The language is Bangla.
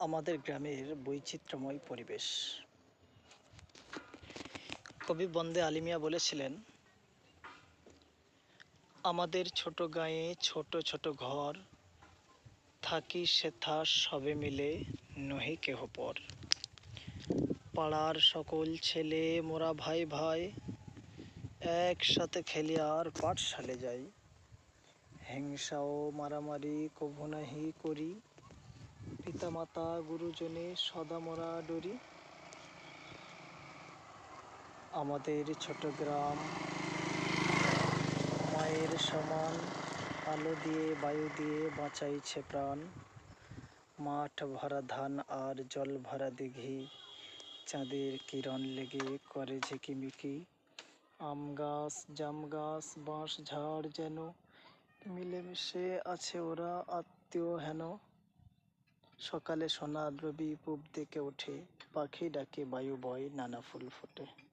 আমাদের গ্রামের বৈচিত্র্যময় পরিবেশ। কবি বন্দে আলিমিয়া বলেছিলেন, আমাদের ছোট গাঁয়ে ছোট ছোট ঘর, থাকি সেথা সবে মিলে নহি কেহ পর। পাড়ার সকল ছেলে মোরা ভাই ভাই, একসাথে খেলি আর পাঠশালে যাই। হিংসা ও মারামারি কভু নাহি করি পিতামাতা, গুরুজনে সদা মোরা ডরি। আমাদের ছোট গ্রাম, মায়ের সমান আলো দিয়ে, বায়ু দিয়ে বাঁচাইছে প্রাণ। মাঠ ভরা ধান আর জল ভরা দিঘি, চাঁদের কিরণ লেগে করে ঝিকিমিকি আম গাছ, জাম গাছ, বাঁশ, ঝাড় যেন মিলেমিশে আছে ওরা, আত্মীয় হেন। সকালে সোনার রবি পুব দিকে ওঠে পাখি ডাকে বায়ু বয় নানা ফুল ফোটে।